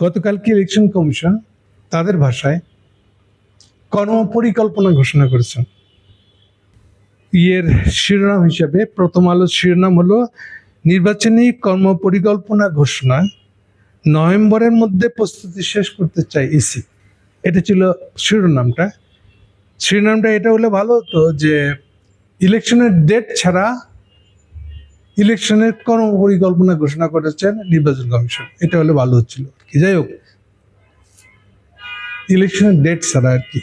গতকালকে election commission তাদের ভাষায় কর্মপরিকল্পনা ঘোষণা করেছেন ইয়ের শিরোনাম হিসেবে প্রথম আলোর শিরোনাম হলো, নির্বাচনী কর্মপরিকল্পনা ঘোষণা নভেম্বরের মধ্যে প্রস্তুতি শেষ করতে চাই ইসি। এটা ছিল শিরোনামটা। শিরোনামটা এটা হলে ভালো হতো যে ইলেকশনের ডেট ছাড়া ইলেকশনের কোনো পরিকল্পনা ঘোষণা করেছেন নির্বাচন কমিশন। এটা হলে ভালো হচ্ছিল। কি যাই হোক, ইলেকশনের ডেট ছাড়া আর কি।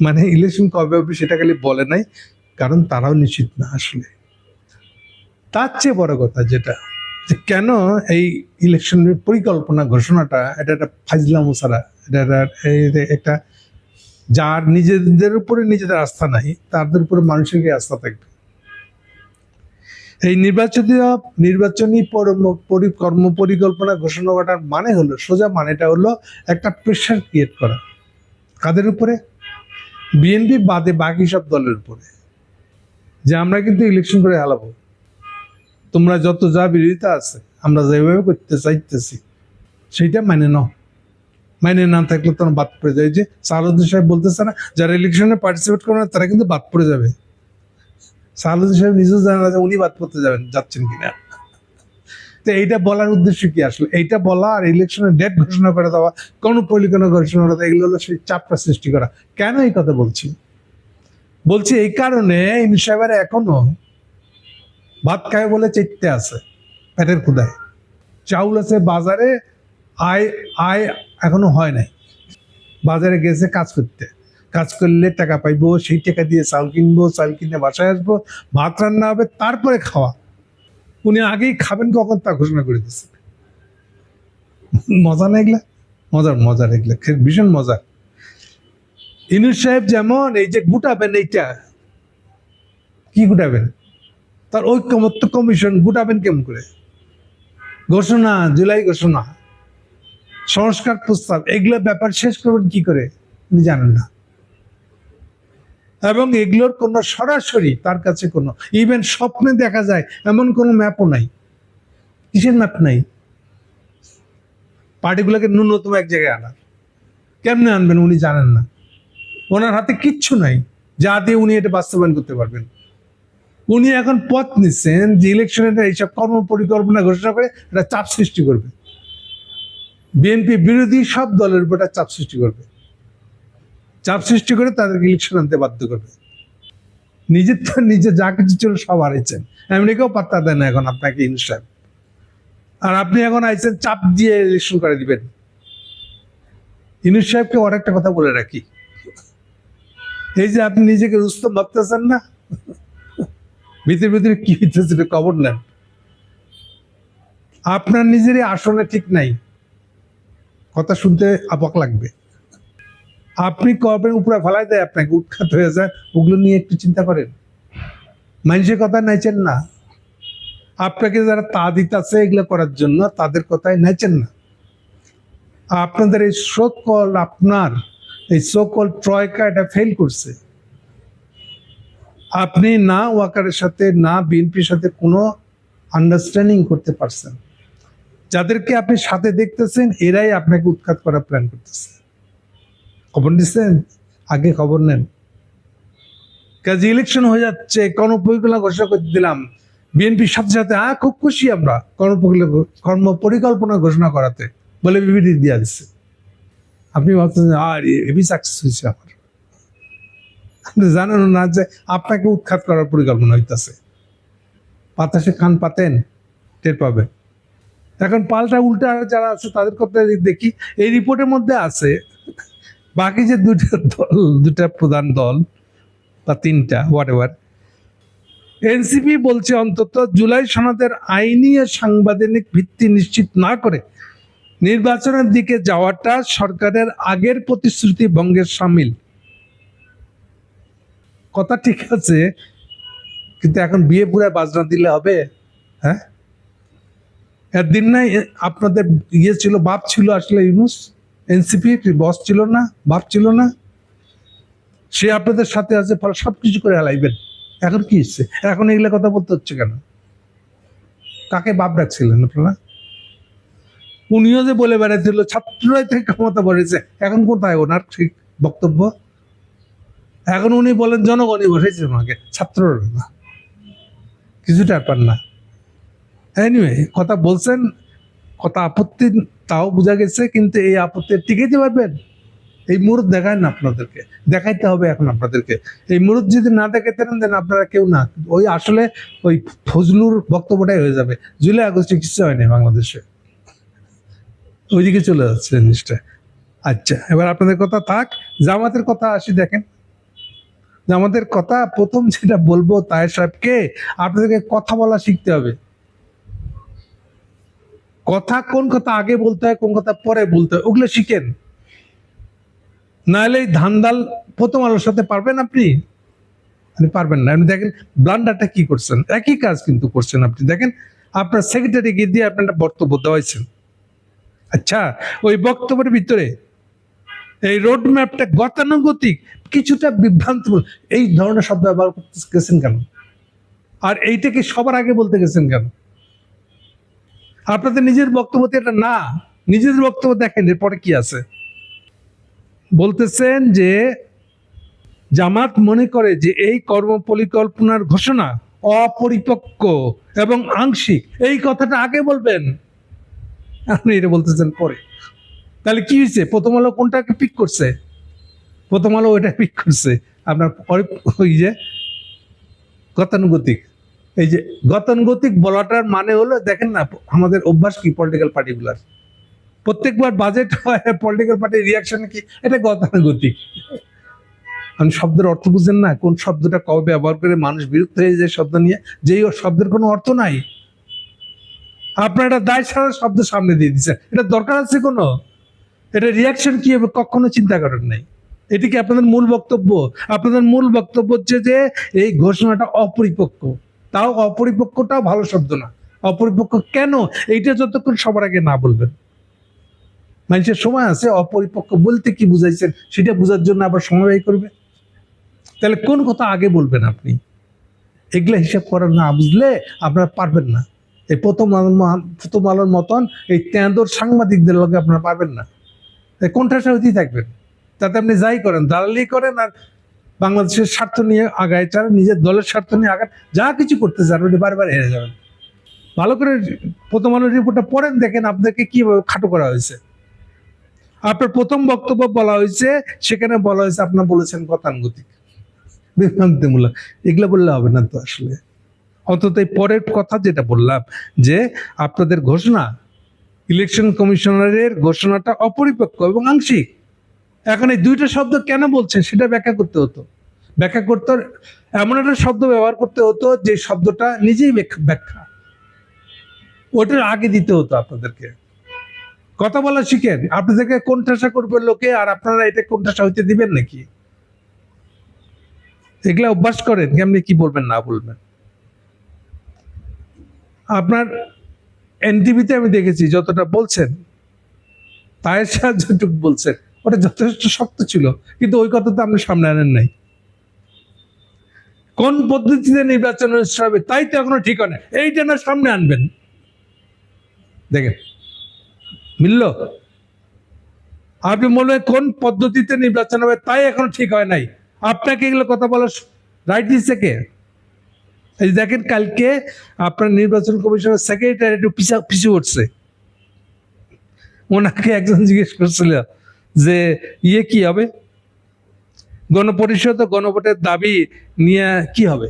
মানে ইলেকশন কবে হবে সেটা খালি বলে নাই, কারণ তারাও নিশ্চিত না আসলে। তার চেয়ে বড় কথা যেটা, যে কেন এই ইলেকশনের পরিকল্পনা ঘোষণাটা, এটা একটা ফাজলামো ছাড়া, এটা একটা- একটা, যার নিজেদের উপরে নিজেদের আস্থা নাই, তাদের উপরে মানুষের কি আস্থা থাকবে? এই নির্বাচনী নির্বাচনী কর্ম পরিকল্পনা ঘোষণা করার মানে হলো, সোজা মানেটা হলো একটা প্রেশার ক্রিয়েট করা। কাদের উপরে? বিএনপি বাদে বাকি সব দলের উপরে। যে আমরা কিন্তু ইলেকশন করে হালাবো। তোমরা যত যা বিরোধিতা আছে, আমরা যেভাবে করতে চাইতেছি, সেইটা মানে নাও। মানে না থাকলে তোমরা বাদ পড়ে যায়। যে সালুদ্দিন সাহেব বলতেছে না, যারা ইলেকশনে পার্টিসিপেট করে না, তারা কিন্তু বাদ পড়ে যাবে। সালুদ্দিন সাহেব নিজেও জানে না যে উনি বাদ পড়তে যাবেন, যাচ্ছেন কিনা। তো এইটা বলার উদ্দেশ্য কি আসলে? এইটা বলা আর ইলেকশনের ডেট ঘোষণা করে দেওয়া, কোনো পরিকল্পনা ঘোষণা করে দেওয়া, এগুলো হলো সেই চাপটা সৃষ্টি করা। কেন এই কথা বলছি? বলছি এই কারণে ইনু সাহেবের এখনও ভাত খায় বলে চেতে আছে, পেটের ক্ষুদায় চাউল আছে বাজারে, আয় আয় এখনও হয় নাই। বাজারে গেছে কাজ করতে। কাজ করলে টাকা পাইবো, সেই টাকা দিয়ে চাল কিনবো, চাল কিনে বাসায় আসব, ভাত রান্না হবে, তারপরে খাওয়া। উনি আগেই খাবেন, কখন তা ঘোষণা করে দিচ্ছে মজা না এগুলা? মজার মজার এগুলা। ভীষণ মজা। ইনুস সাহেব যেমন, এই যে গুটাবেন এইটা, কি গুটাবেন? তার ঐক্যমত্য কমিশন গুটাবেন কেমন করে? ঘোষণা, জুলাই ঘোষণা, সংস্কার প্রস্তাব, এগুলো ব্যাপার শেষ করবেন কি করে? উনি জানেন না। এবং এগুলোর কোনো সরাসরি তার কাছে কোনো ইভেন স্বপ্নে দেখা যায়, এমন কোনো ম্যাপও নাই। কিসের ম্যাপ নাই? পার্টিগুলোকে ন্যূনতম এক জায়গায় আনার কেমনে আনবেন উনি জানেন না। ওনার হাতে কিচ্ছু নাই। যা দিয়ে উনি এটা বাস্তবায়ন করতে পারবেন। উনি এখন পথ নিচ্ছেন যে ইলেকশনের এইসব কর্ম পরিকল্পনা ঘোষণা করে এটা চাপ সৃষ্টি করবে। বিএনপি বিরোধী সব দলের উপর চাপ সৃষ্টি করবে। চাপ সৃষ্টি করে তাদেরকে ইলেকশন আনতে বাধ্য করবে। নিজের তো নিজে যা কিছু ছিল সব হারাইছেন। আমেরিকাও পাত্তা দেয় না এখন আপনাকে ইনস্টার আর আপনি এখন আইছেন চাপ দিয়ে ইলেকশন করে দিবেন। ইনুস সাহেবকে একটা কথা বলে রাখি। এই যে আপনি নিজেকে রুস্তম ভাবতেছেন না? ভিতরে ভিতরে কি হইতেছে সেটা খবর নেন আপনার নিজেরই আসনে ঠিক নাই। কথা শুনতে আবক লাগবে। আপনি কবের উপরে ফেলাই দেয় আপনাকে, উৎখাত হয়ে যায়, ওগুলো নিয়ে একটু চিন্তা করেন। মানুষের কথা নাইছেন না। আপনাকে যারা তা দিতেছে এগুলো করার জন্য, তাদের কথাই নাইছেন না। আপনাদের এই সকল আপনার, এই সকল ট্রয়কা এটা ফেল করছে। আপনি না ওয়াকারের সাথে, না বিএনপির সাথে কোনো আন্ডারস্ট্যান্ডিং করতে পারছেন। যাদেরকে আপনি সাথে দেখতেছেন, এরাই আপনাকে উৎখাত করার প্ল্যান করতেছে। খবর নিচ্ছেন আগে খবর নেন। কাজে ইলেকশন হয়ে যাচ্ছে, কর্মপরিকল্পনা ঘোষণা করে দিলাম। বিএনপির সাথে সাথে হ্যাঁ খুব খুশি আমরা কর্ম পরিকল্পনা ঘোষণা করাতে, বলে বিবৃতি দিয়ে দিচ্ছে আপনি ভাবছেন আর এবি সাকসেস হয়েছে আমার। আপনি জানেন না যে আপনাকে উৎখাত করার পরিকল্পনা হইতাছে। বাতাসে কান পাতেন, টের পাবে। এখন পাল্টা উল্টা যারা আছে, তাদের কথা দেখি, এই রিপোর্টের মধ্যে আছে বাকি যে দুটো দল, দুটা প্রধান দল বা তিনটা হোয়াট এভার এনসিপি বলছে অন্তত জুলাই সনদের আইনি ও সাংবিধানিক ভিত্তি নিশ্চিত না করে নির্বাচনের দিকে যাওয়াটা সরকারের আগের প্রতিশ্রুতি ভঙ্গের সামিল। কথা ঠিক আছে, কিন্তু এখন বিয়ে পুরা বাজনা দিলে হবে? হ্যাঁ? একদিন নাই আপনাদের ইয়ে ছিল, বাপ ছিল আসলে ইউনুস? এনসিপি বস ছিল না, বাপ ছিল না, সে আপনাদের সাথে আছে, ফলে সব কিছু করে হালাইবেন। এখন কি হচ্ছে? এখন এগুলো কথা বলতে হচ্ছে কেন? কাকে বাপ ডাকছিলেন আপনারা? উনিও যে বলে বেড়াচ্ছিল ছাত্ররাই থেকে ক্ষমতা বসেছে। এখন কোথায় ওনার ঠিক বক্তব্য? এখন উনি বলেন, জনগণই বসেছে ওনাকে, ছাত্ররা না। কিছুটা ব্যাপার না। এনিওয়ে কথা বলছেন, কথা আপত্তি তাও বোঝা গেছে, কিন্তু এই আপত্তি টিকাইতে পারবেন? এই মুহূর্ত দেখায় না আপনাদেরকে। দেখাইতে হবে এখন আপনাদেরকে। এই মুহূর্ত যদি না দেখাইতে দেন আপনারা কেউ না। ওই আসলে ওই ফজলুর বক্তব্যটাই হয়ে যাবে। জুলাই আগস্টে কিছু হয়নি বাংলাদেশে। ওইদিকে চলে যাচ্ছে জিনিসটা। আচ্ছা এবার আপনাদের কথা থাক। জামাতের কথা আসি দেখেন। জামাতের কথা প্রথম যেটা বলব তাহের সাহেবকে, আপনাদেরকে কথা বলা শিখতে হবে। কথা কোন কথা আগে বলতে হয়, কোন কথা পরে বলতে হয়, ওগুলো শিখেন। নাহলে এই ধান্দাল প্রথম আলোর সাথে পারবেন আপনি? পারবেন না। আপনি দেখেন, ব্লান্ডারটা কি করছেন? একই কাজ কিন্তু করছেন আপনি। দেখেন, আপনার সেক্রেটারি গিয়ে দিয়ে আপনি একটা বক্তব্য দেওয়াইছেন। আচ্ছা ওই বক্তব্যের ভিতরে এই রোড ম্যাপটা গতানুগতিক, কিছুটা বিভ্রান্ত এই ধরনের শব্দ ব্যবহার করতে গেছেন কেন? আর এইটাকে সবার আগে বলতে গেছেন কেন? আপনাদের নিজের বক্তব্য এটা না নিজের বক্তব্য দেখেন, এরপরে কি আছে? বলতেছেন যে, জামাত মনে করে যে এই কর্ম পরিকল্পনার ঘোষণা অপরিপক্ক এবং আংশিক। এই কথাটা আগে বলবেন। আপনি এটা বলতেছেন পরে। তাহলে কি হয়েছে? প্রথম আলো কোনটাকে পিক করছে? প্রথম আলো ওইটা পিক করছে। আপনার পরে- ওই যে গতানুগতিক। এই যে গতানুগতিক বলাটার মানে হলো, দেখেন না, আমাদের অভ্যাস কি পলিটিক্যাল পার্টিগুলার প্রত্যেকবার বাজেট হয় পলিটিক্যাল পার্টির রিয়াকশন কি? এটা গতানুগতিক। আমি শব্দের অর্থ বুঝেন না, কোন শব্দটা কবে ব্যবহার করে মানুষ বিরক্ত হয়ে যায় শব্দ নিয়ে, যেই শব্দের কোনো অর্থ নাই। আপনার একটা দায় সারা শব্দ সামনে দিয়ে দিচ্ছেন এটা দরকার আছে কোনো? এটা রিয়াকশন কি হবে কখনো চিন্তা করেন নাই। এটি কি আপনাদের মূল বক্তব্য? আপনাদের মূল বক্তব্য হচ্ছে যে, এই ঘোষণাটা অপরিপক্ক। তাও অপরিপক্কটাও ভালো শব্দ না। অপরিপক্ক কেন? এইটা যতক্ষণ সবার আগে না বলবেন। মানুষের সময় আছে, অপরিপক্ক বলতে কি বুঝাইছেন সেটা বোঝার জন্য আবার সময় করবে? তাহলে কোন কথা আগে বলবেন আপনি? এগুলা হিসাব করার না বুঝলে আপনারা পারবেন না। এই প্রথম প্রথম আলোর মতন এই তেঁদর সাংবাদিকদের লগে আপনারা পারবেন না। কোনটা হইতেই থাকবেন। তাতে আপনি যাই করেন, দালালি করেন আর বাংলাদেশের স্বার্থ নিয়ে আগায় চান নিজের দলের স্বার্থ নিয়ে আগান যা কিছু করতে চান ওটি বারবার হেরে যাবেন। ভালো করে প্রথম আলোর রিপোর্টটা পড়েন, দেখেন আপনাকে কীভাবে খাটো করা হয়েছে। আপনার প্রথম বক্তব্য বলা হয়েছে, সেখানে বলা হয়েছে আপনার বলেছেন গতানুগতিক, বিভ্রান্তিমূলক। এগুলো বললে হবে না তো আসলে। অন্তত এই পরের কথা যেটা বললাম, যে আপনাদের ঘোষণা, ইলেকশন কমিশনারের ঘোষণাটা অপরিপক্ক এবং আংশিক। এখন এই দুইটা শব্দ কেন বলছেন সেটা ব্যাখ্যা করতে হতো। ব্যাখ্যা করতে এমন একটা শব্দ ব্যবহার করতে হতো যে শব্দটা নিজেই ব্যাখ্যা- ওটার আগে দিতে হতো আপনাদেরকে। কথা বলা শিখেন। আপনাদেরকে কোনঠাসা করবে লোকে আর আপনারা এটা কোনঠাসা হইতে দিবেন নাকি? এগুলা অভ্যাস করেন, কেমনি কি বলবেন, না বলবেন? আপনার এনটিভিতে আমি দেখেছি, যতটা বলছেন, তায়ের সাহায্যটুকু বলছেন ওটা যথেষ্ট শক্ত ছিল, কিন্তু ওই কথা তো আপনি সামনে আনেন নাই। কোন পদ্ধতিতে নির্বাচন অনুষ্ঠিত হবে তাই তো এখনও ঠিক হয় এইটা না সামনে আনবেন। দেখেন, মিলল? আপনি হয় কোন পদ্ধতিতে নির্বাচন হবে তাই এখনও ঠিক হয় নাই। আপনাকে এগুলো কথা বলার রাইট দিচ্ছে কে? এই দেখেন, কালকে আপনার নির্বাচন কমিশনের সেক্রেটারি একটু পিছা পিছু উঠছে ওনাকে একজন জিজ্ঞেস করছিল যে ইয়ে কি হবে? গণপরিষদ গণভোটের দাবি নিয়ে কি হবে?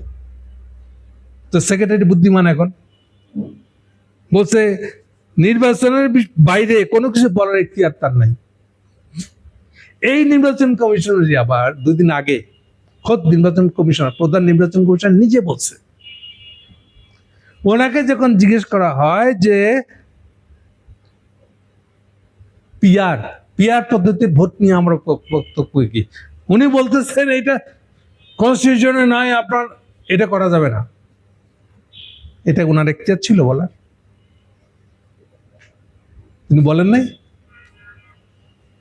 তো সেক্রেটারি বুদ্ধিমান এখন। বলছে, নির্বাচনের বাইরে কোনো কিছু বলার ইতিহার তার নাই। এই নির্বাচন কমিশনারই আবার দুদিন আগে, খোদ নির্বাচন কমিশনার, প্রধান নির্বাচন কমিশনার নিজে বলছে। ওনাকে যখন জিজ্ঞেস করা হয় যে পিয়ার পিয়ার পদ্ধতির ভোট নিয়ে আমরা বক্তব্য কি? উনি বলতেছেন এটা কনস্টিটিউশনে নয় আপনার এটা করা যাবে না। এটা ওনার এখতিয়ার ছিল বলার। তিনি বলেন নাই?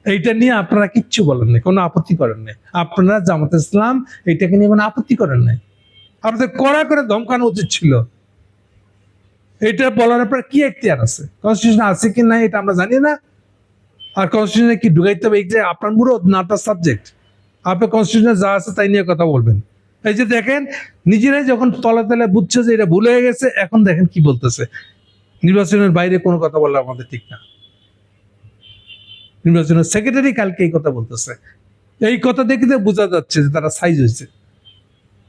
এইটা নিয়ে আপনারা কিচ্ছু বলেন নাই, কোনো আপত্তি করেন নাই। আপনারা জামাত ইসলাম এইটাকে নিয়ে কোনো আপত্তি করেন নাই। আপনাদের কড়া করে ধমকানো উচিত ছিল। এটা বলার আপনার কি এখতিয়ার আছে? কনস্টিটিউশন আছে কি না এটা আমরা জানি না। আর কনস্টিটিউশনে কি ঢুকাইতে হবে? এই যে আপনার মুরত না আপনার সাবজেক্ট আপনি কনস্টিটিউশনে যা আছে তাই নিয়ে কথা বলবেন। এই যে দেখেন, নিজেরাই যখন তলে তলে বুঝছে যে এটা ভুল হয়ে গেছে, এখন দেখেন কি বলতেছে। নির্বাচনের বাইরে কোনো কথা বলা আমাদের ঠিক না। নির্বাচনের সেক্রেটারি কালকে এই কথা বলতেছে। এই কথা দেখে তো বোঝা যাচ্ছে যে তারা সাইজ হয়েছে।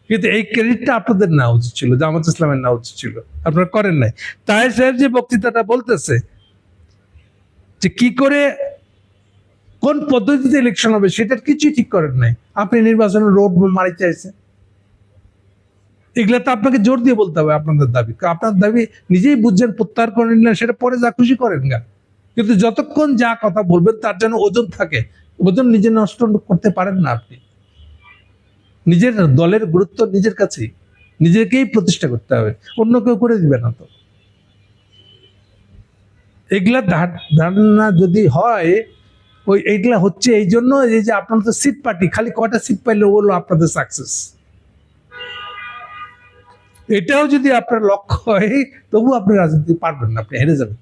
কিন্তু এই ক্রেডিটটা আপনাদের নেওয়া উচিত ছিল, জামাত ইসলামের নেওয়া উচিত ছিল। আপনারা করেন নাই। তাহের সাহেব যে বক্তৃতাটা বলতেছে, যে কি করে কোন পদ্ধতিতে ইলেকশন হবে সেটার কিছুই ঠিক করেন নাই। আপনি নির্বাচনের রোড মারি চাইছেন এগুলা তো আপনাকে জোর দিয়ে বলতে হবে আপনাদের দাবি। আপনার দাবি নিজেই বুঝছেন, প্রত্যাহার করে নিলেন, সেটা পরে যা খুশি করেন গা। কিন্তু যতক্ষণ যা কথা বলবেন, তার জন্য ওজন থাকে। ওজন নিজে নষ্ট করতে পারেন না আপনি। নিজের দলের গুরুত্ব নিজের কাছেই। নিজেকেই প্রতিষ্ঠা করতে হবে। অন্য কেউ করে দিবে না তো। এগুলা ধারণা যদি হয় ওই এইগুলা হচ্ছে এই জন্য এই যে আপনার তো সিট পার্টি খালি কটা সিট পাইলে বলল আপনাদের সাকসেস এটাও যদি আপনার লক্ষ্য হয় তবু আপনি রাজনীতি পারবেন না, আপনি হেরে যাবেন।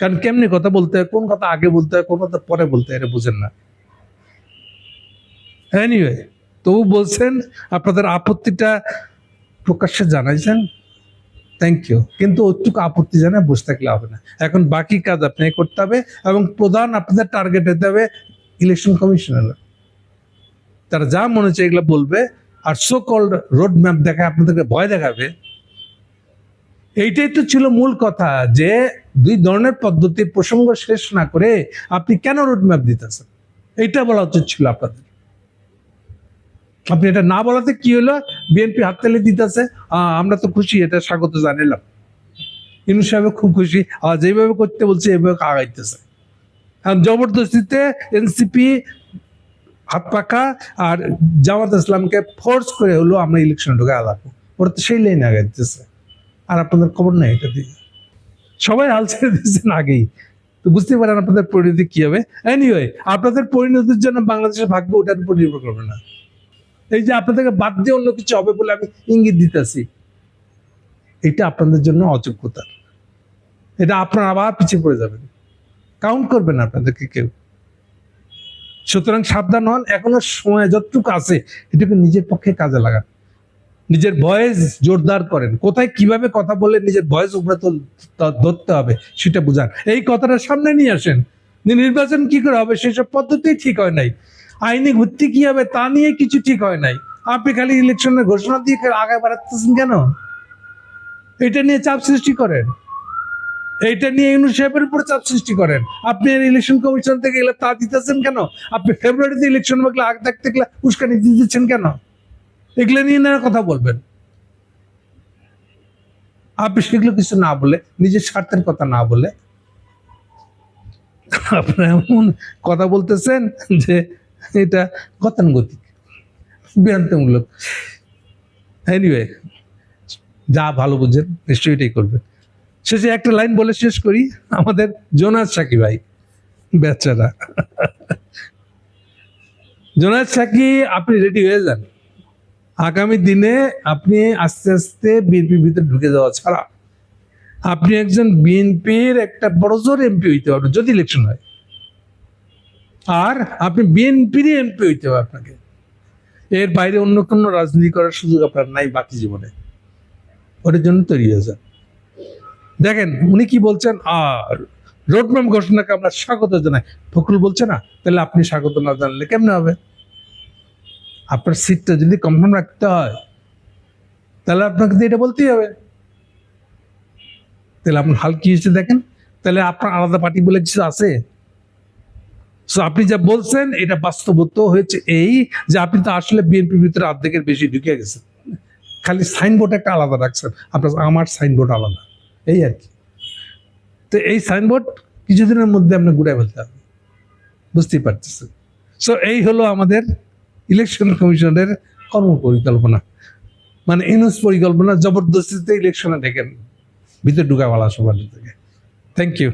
কারণ কেমনি কথা বলতে হয়, কোন কথা আগে বলতে হয়, কোন কথা পরে বলতে হয়, এটা বুঝেন না। এনিওয়ে তবু বলছেন, আপনাদের আপত্তিটা প্রকাশ্যে জানাইছেন। থ্যাংক ইউ কিন্তু ওইটুকু আপত্তি জানায় বসে থাকলে হবে না। এখন বাকি কাজ আপনাকে করতে হবে এবং প্রধান আপনাদের টার্গেট হতে হবে ইলেকশন কমিশনার তারা যা মনে হচ্ছে এগুলো বলবে আর সো কল্ড রোড ম্যাপ দেখায়, আপনাদেরকে ভয় দেখাবে। এইটাই তো ছিল মূল কথা যে দুই ধরনের পদ্ধতির প্রসঙ্গ শেষ না করে আপনি কেন রোড ম্যাপ দিতেছেন? এইটা বলা উচিত ছিল আপনাদের। আপনি এটা না বলাতে কি হলো? বিএনপি হাততালি দিতেছে। আমরা তো খুশি, এটা স্বাগত জানালাম। ইনু সাহেব খুব খুশি। আর যেভাবে করতে বলছে, এভাবে আগাইতেছে। জবরদস্তিতে এনসিপি হাত পাকা আর জামাত ইসলামকে ফোর্স করে হলো আমরা ইলেকশন ঢুকে আলাপো ওরা তো সেই লাইনে আগাইতেছে। আর আপনাদের খবর নেই এটা দিয়ে। সবাই হাল ছেড়ে দিচ্ছেন আগেই। তো বুঝতে পারেন আপনাদের পরিণতি কি হবে। এনিওয়ে আপনাদের পরিণতির জন্য বাংলাদেশের ভাগ্য ওটার উপর নির্ভর করবে না। এই যে আপনাদেরকে বাদ দিয়ে অন্য কিছু হবে বলে আমি ইঙ্গিত দিতেছি, এটা আপনাদের জন্য অযোগ্যতা। এটা আপনার আবার পিছিয়ে পড়ে যাবেন। কাউন্ট করবেন আপনাদেরকে কেউ। সুতরাং সাবধান হন, এখনও সময় যতটুকু আছে, এটুকু নিজের পক্ষে কাজে লাগান। নিজের ভয়েস জোরদার করেন। কোথায় কীভাবে কথা বলে নিজের ভয়েস উপরে ধরতে হবে, সেটা বুঝান। এই কথাটা সামনে নিয়ে আসেন। নির্বাচন কি করে হবে, সেসব পদ্ধতি ঠিক হয় নাই। আইনি ভিত্তি কি হবে তা নিয়ে কিছু ঠিক হয় নাই। আপনি খালি ইলেকশনের ঘোষণা দিয়ে আগে বাড়াতেছেন কেন? এটা নিয়ে চাপ সৃষ্টি করেন। এইটা নিয়ে ইউনুস সাহেবের উপর চাপ সৃষ্টি করেন। আপনি ইলেকশন কমিশন থেকে এগুলো তা দিতেছেন কেন? আপনি ফেব্রুয়ারিতে ইলেকশন বাকলে আগে থাকতে গেলে উস্কানি দিচ্ছেন কেন? এগুলো নিয়ে না কথা বলবেন। আপনি সেগুলো কিছু না বলে, নিজের স্বার্থের কথা না বলে, আপনারা এমন কথা বলতেছেন যে এটা গতানুগতিক, বিভ্রান্তিমূলক। এনিওয়ে যা ভালো বুঝেন, নিশ্চয়ই এটাই করবেন। শেষে একটা লাইন বলে শেষ করি, আমাদের জোনাস সাকি ভাই, বেচারা। জোনাস সাকি, আপনি রেডি হয়ে যান। আগামী দিনে আপনি আস্তে আস্তে বিএনপির ভিতরে ঢুকে যাওয়া ছাড়া, আপনি একজন বিএনপির একটা বড় জোর এমপি হইতে পারবেন, যদি ইলেকশন হয়। আর আপনি বিএনপিরই এমপি হইতে হবে আপনাকে। এর বাইরে অন্য কোনো রাজনীতি করার সুযোগ আপনার নাই বাকি জীবনে। ওটার জন্য তৈরি হয়ে যান দেখেন, উনি কি বলছেন? আর রোডম্যাপ ঘোষণাকে আমরা স্বাগত জানাই। ফখরুল বলছে না, তাহলে আপনি স্বাগত না জানলে কেমনে হবে? আপনার সিটটা যদি কনফার্ম রাখতে হয়, তাহলে আপনাকে তো এটা বলতেই হবে। তাহলে আপনার হাল কি হয়েছে দেখেন? তাহলে আপনার আলাদা পার্টি বলে কিছু আছে? So, আপনি যা বলছেন, এটা বাস্তবত হয়েছে এই যে আপনি তো আসলে বিএনপির ভিতরে অর্ধেকের বেশি ঢুকে গেছেন। খালি সাইনবোর্ড একটা আলাদা রাখছেন। আপনার আমার সাইনবোর্ড আলাদা। এই আর কি। তো এই সাইনবোর্ড কিছুদিনের মধ্যে আপনি ঘুরে ফেলতে হবে। বুঝতেই পারতেছেন। সো এই হলো আমাদের ইলেকশন কমিশনের কর্ম পরিকল্পনা মানে ইনুস পরিকল্পনা, জবরদস্তিতে ইলেকশনে দেখেন ভিতরে ঢুকা বলা সবার থেকে। Thank you